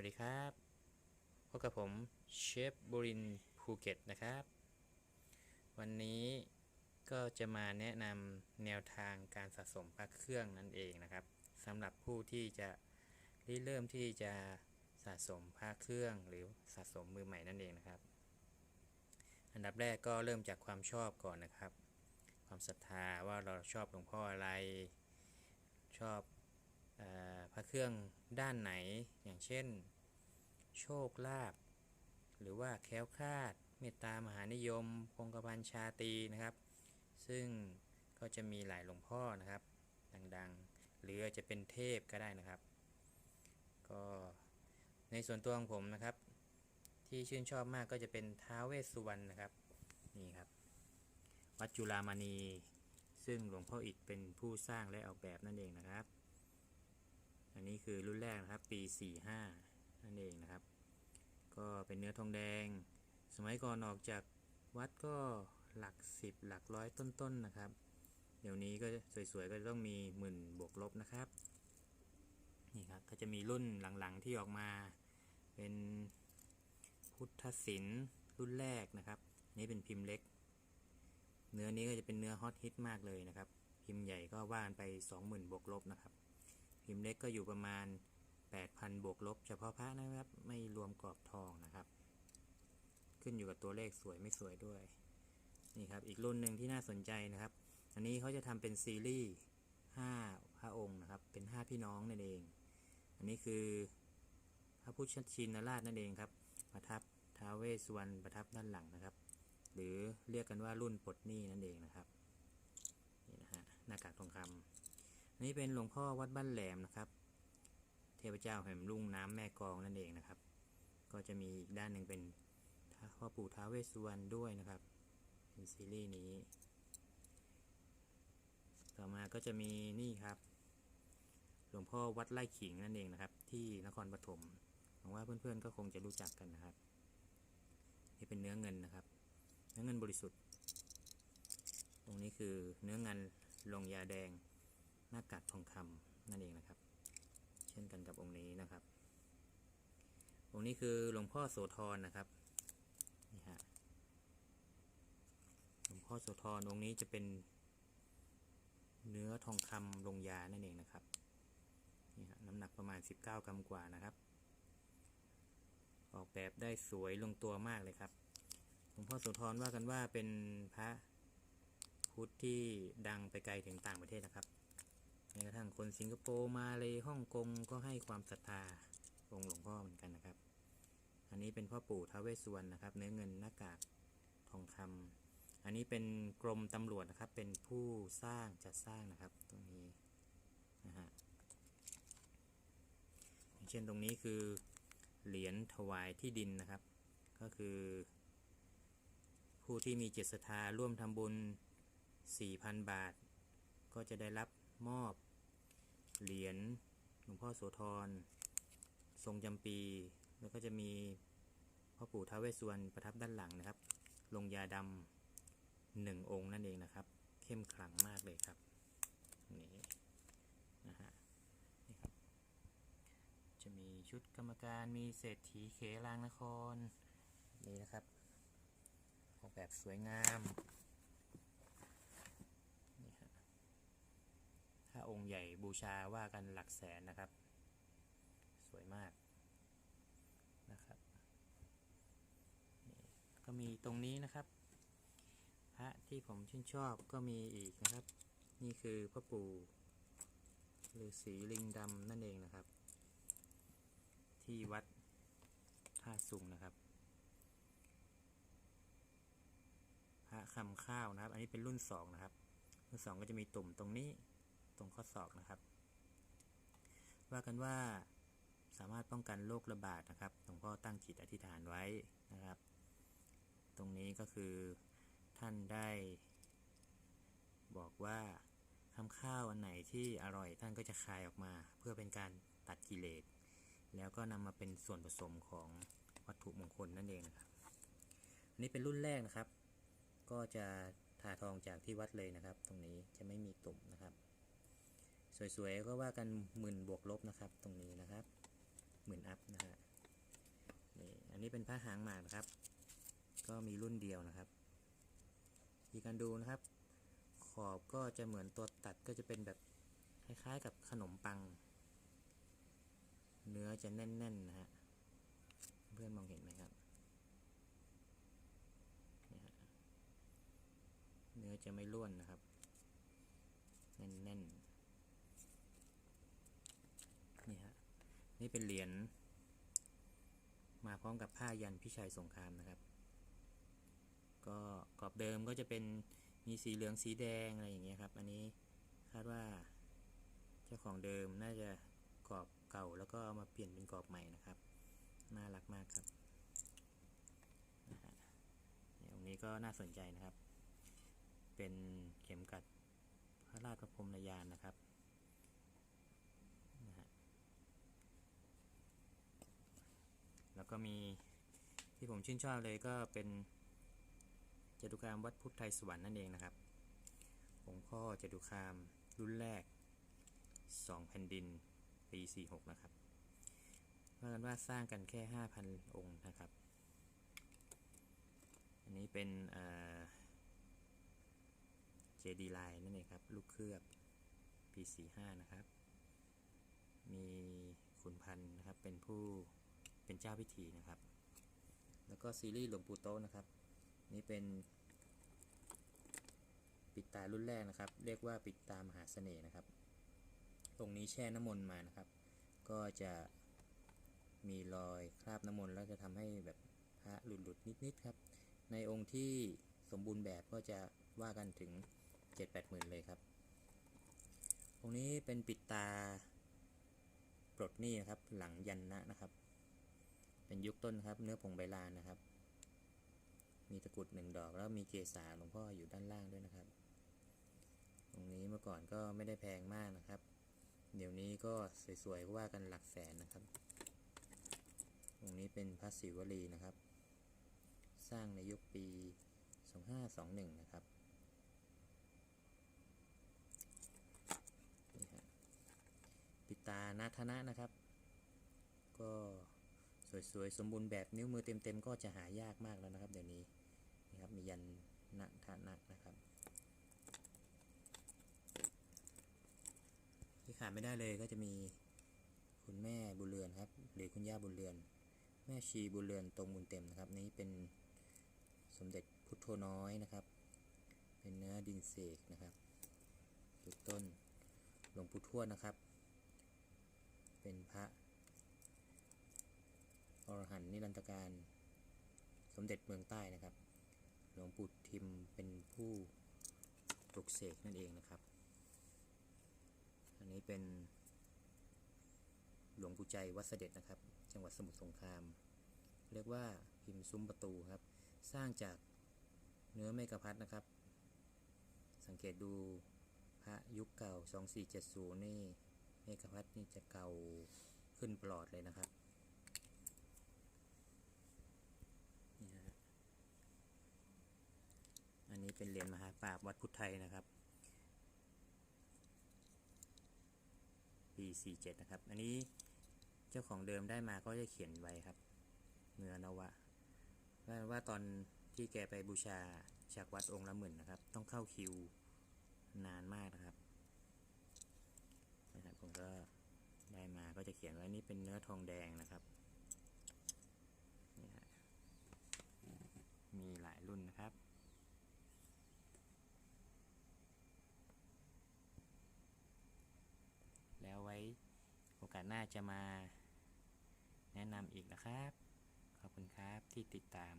วัสดีครับพบกับผมเชฟบุรินภูเก็ตนะครับ วันนี้ก็จะมาแนะนำแนวทางการสะสมพระเครื่องนั่นเองนะครับสำหรับผู้ที่จะริเริ่มที่จะสะสมพระเครื่องหรือสะสมมือใหม่นั่นเองนะครับ อันดับแรกก็เริ่มจากความชอบก่อนนะครับ ความศรัทธาว่าเราชอบหลวงพ่ออะไร ชอบ พระเครื่องด้านไหนอย่างเช่น โชคลาภหรือว่าแค้วคาด เมตตามหานิยมพงกพันชาตีนะครับ ซึ่งก็จะมีหลายหลวงพ่อนะครับ ดังๆ หรือจะเป็นเทพก็ได้นะครับ ก็ในส่วนตัวของผมนะครับ ที่ชื่นชอบมากก็จะเป็นท้าวเวสสุวรรณนะครับนี่ครับ วัดจุฬามณี ซึ่งหลวงพ่ออิฐเป็นผู้สร้างและออกแบบนั่นเองนะครับ อันนี้คือรุ่นแรกนะครับ ปี 45 นั่นเองนะครับ ก็เป็นเนื้อทองแดง สมัยก่อนออกจากวัดก็หลัก 10 หลักร้อยต้นๆนนะครับ เดี๋ยวนี้ก็สวยๆ ก็ต้องมีหมื่นบวกลบนะครับ นี่ครับ ก็จะมีรุ่นหลังๆที่ออกมา เป็นพุทธศิลป์รุ่นแรกนะครับ นี่เป็นพิมพ์เล็ก เนื้อนี้ก็จะเป็นเนื้อฮอตฮิตมากเลยนะครับ พิมพ์ใหญ่ก็ว่านไป 20,000 บวกลบนะครับ พิมพ์เล็กก็อยู่ประมาณ 8,000 บวกลบ เฉพาะพระนะครับ ไม่รวมกรอบทองนะครับ ขึ้นอยู่กับตัวเลขสวยไม่สวยด้วย นี่ครับ อีกรุ่นหนึ่งที่น่าสนใจนะครับ อันนี้เขาจะทำเป็นซีรีส์5พระองค์นะครับ เป็น 5 พี่น้องนั่นเอง อันนี้คือพระพุทธชินราชนั่นเองครับ ประทับท้าวเวสสุวรรณประทับด้านหลังนะครับ หรือเรียกกันว่ารุ่นปลดหนี้นั่นเองนะครับ นี่นะฮะ หน้ากากทองคำ นนี้เป็นหลวงพ่อวัดบ้านแหลมนะครับ เทพเจ้าแห่งรุ่งน้ำแม่กองนั่นเองนะครับ ก็จะมีอีกด้านหนึ่งเป็นพ่อปู่ท้าวเวสสุวรรณด้วยนะครับเป็นซีรีส์นี้ ต่อมาก็จะมีนี่ครับ หลวงพ่อวัดไร่ขิงนั่นเองนะครับ ที่นครปฐมหวังว่าเพื่อนๆก็คงจะรู้จักกันนะครับ นี่เป็นเนื้อเงินนะครับ เนื้อเงินบริสุทธิ์ ตรงนี้คือเนื้อเงินลงยาแดง หน้ากากทองคำนั่นเองนะครับ เช่นกันกับองค์นี้นะครับ องค์นี้คือหลวงพ่อโสธรนะครับนี่ฮะหลวงพ่อโสธรองค์นี้จะเป็นเนื้อทองคำลงยานั่นเองนะครับนี่ฮะน้ำหนักประมาณ 19 กรัมกว่านะครับ ออกแบบได้สวยลงตัวมากเลยครับหลวงพ่อโสธรว่ากันว่าเป็นพระพุทธที่ดังไปไกลถึงต่างประเทศนะครับ แม้กระทั่งคนสิงคโปร์มาเลยฮ่องกงก็ให้ความศรัทธาองค์หลวงพ่อเหมือนกันนะครับ อันนี้เป็นพ่อปู่ท้าวเวสสุวรรณนะครับ เนื้อเงินหน้ากากทองคำอันนี้เป็นกรมตำรวจนะครับ เป็นผู้สร้างจัดสร้างนะครับ ตรงนี้นะฮะอย่างเช่นตรงนี้คือเหรียญถวายที่ดินนะครับ ก็คือ ผู้ที่มีจิตศรัทธาร่วมทำบุญ 4,000 บาท ก็จะได้รับ มอบ เหรียญหลวงพ่อโสธร ทรงจำปี แล้วก็จะมีพ่อปู่ท้าเวสสุวรรณประทับด้านหลังนะครับ ลงยาดำหนึ่งองค์นั่นเองนะครับ เข้มขลังมากเลยครับ นี่นะฮะนี่ครับ จะมีชุดกรรมการมีเศรษฐีเขลางนคร นี่นะครับออกแบบสวยงาม นี่ฮะ ถ้าองค์ใหญ่บูชาว่ากันหลักแสนนะครับ สวยมากนะครับก็มีตรงนี้นะครับ พระที่ผมชื่นชอบก็มีอีกนะครับ นี่คือพ่อปู่ฤาษีลิงดำนั่นเองนะครับ ที่วัดท่าสุงนะครับ พระคำข้าวนะครับ อันนี้เป็นรุ่นสองนะครับ รุ่นสองก็จะมีตุ่มตรงนี้ ตรงข้อศอกนะครับ ว่ากันว่าสามารถป้องกันโรคระบาดนะครับหลวงพ่อตั้งจิตอธิษฐานไว้นะครับ ตรงนี้ก็คือท่านได้ บอกว่าทำข้าวอันไหนที่อร่อยท่านก็จะคายออกมา เพื่อเป็นการตัดกิเลสแล้วก็นำมาเป็นส่วนผสมของวัตถุมงคลนั่นเองนะครับ อันนี้เป็นรุ่นแรกนะครับ ก็จะทาทองจากที่วัดเลยนะครับ ตรงนี้จะไม่มีตุ่ม สวยๆก็ว่ากันหมื่นบวกลบนะครับ ตรงนี้นะครับหมื่นอัพนะฮะนนี้เป็นผ้าหางหมากนะครับ ก็มีรุ่นเดียวนะครับทีการดูนะครับ ขอบก็จะเหมือนตัวตัดก็จะเป็นแบบคล้ายๆกับขนมปัง เนื้อจะแน่นๆนะฮะเพื่อนมองเห็นไหมครับเนี่ยฮะเนื้อจะไม่ร่วนนะครับ แน่นๆ นี่ฮะ นี่เป็นเหรียญมาพร้อมกับผ้ายันพิชัยสงครามนะครับ ก็กรอบเดิมก็จะเป็นมีสีเหลืองสีแดงอะไรอย่างเงี้ยครับ อันนี้คาดว่าเจ้าของเดิมน่าจะกรอบเก่าแล้วก็เอามาเปลี่ยนเป็นกรอบใหม่นะครับ น่ารักมากครับนะฮะเนี่ยตรงนี้ก็น่าสนใจนะครับ เป็นเข็มกัดพระราชประพรมยานนะครับนะฮะแล้ว ก็มีที่ผมชื่นชอบเลยก็เป็นจตุคามวัดพุทธไทยสวรรค์นั่นเองนะครับองค์พ่อจตุคามรุ่นแรกสองแผ่นดินปี 46 นะครับว่ากันว่าสร้างกันแค่ 5,000 องค์นะครับ อันนี้เป็นเจดีไลน์นั่นเองครับ ลูกเคลือบปี 45 นะครับ มีขุนพันธ์นะครับเป็นผู้ เป็นเจ้าพิธีนะครับ แล้วก็ซีรีส์หลวงปู่โตนะครับ นี่เป็น ปิดตารุ่นแรกนะครับ เรียกว่าปิดตามหาเสน่ห์นะครับ ตรงนี้แช่น้ำมนต์มานะครับ ก็จะมีรอยคราบน้ำมนต์แล้วจะทำให้แบบพระหลุดๆนิดๆครับ ในองค์ที่สมบูรณ์แบบก็จะว่ากันถึง 7-8หมื่นเลยครับ ตรงนี้เป็นปิดตาปลดหนี้นะครับ หลังยันนะนะครับ เป็นยุคต้นครับ เนื้อผงใบลานนะครับ มีตะกรุดหนึ่งดอกแล้วมีเกศาหลวงพ่ออยู่ด้านล่างด้วยนะครับ ตรงนี้เมื่อก่อนก็ไม่ได้แพงมากนะครับ เดี๋ยวนี้ก็สวยๆว่ากันหลักแสนนะครับ ตรงนี้เป็นพระศิวลีนะครับ สร้างในยุคปี 2521 นะครับนี่ฮะปิตานาธนะนะครับ ก็ สวยๆ สมบูรณ์แบบนิ้วมือเต็มๆ ก็จะหายากมากแล้วนะครับเดี๋ยวนี้นะครับมียันนักธาธนะนะครับ ที่ขาดไม่ได้เลยก็จะมีคุณแม่บุญเรือนครับ หรือคุณย่าบุญเรือน แม่ชีบุญเรือนตรงบุญเต็มนะครับ นี้เป็นสมเด็จพุทโธน้อยนะครับ เป็นเนื้อดินเสกนะครับจุดต้นหลวงปู่ทวดนะครับ เป็นพระ อรหันต์นิรันตการ สมเด็จเมืองใต้นะครับ หลวงปู่ทิมเป็นผู้ปลุกเสกนั่นเองนะครับ อันนี้เป็น หลวงปู่ใจวัดเสด็จนะครับ จังหวัดสมุทรสงคราม เรียกว่าพิมพ์ซุ้มประตูครับ สร้างจากเนื้อเมกะพัดนะครับ สังเกตดูพระยุคเก่า 2470 นี่เมกะพัดนี่จะเก่าขึ้นปลอดเลยนะครับนี่ฮะอั นนี้เป็นเหรียญมหาปราบวัดพุทธไทยนะครับ ปี47นะครับ อันนี้เจ้าของเดิมได้มาก็จะเขียนไว้ครับ เนื้อนวะว่าว่าตอนที่แกไปบูชาจากวัดองค์ละหมื่นนะครับ ต้องเข้าคิวนานมากนะครับนะครับผมก็ได้มาก็จะเขียนไว้นี่เป็นเนื้อทองแดงนะครับนี่ฮะมีหลายรุ่นนะครับ แล้วไว้โอกาสหน้าจะมาแนะนำอีกนะครับ ขอบคุณครับที่ติดตาม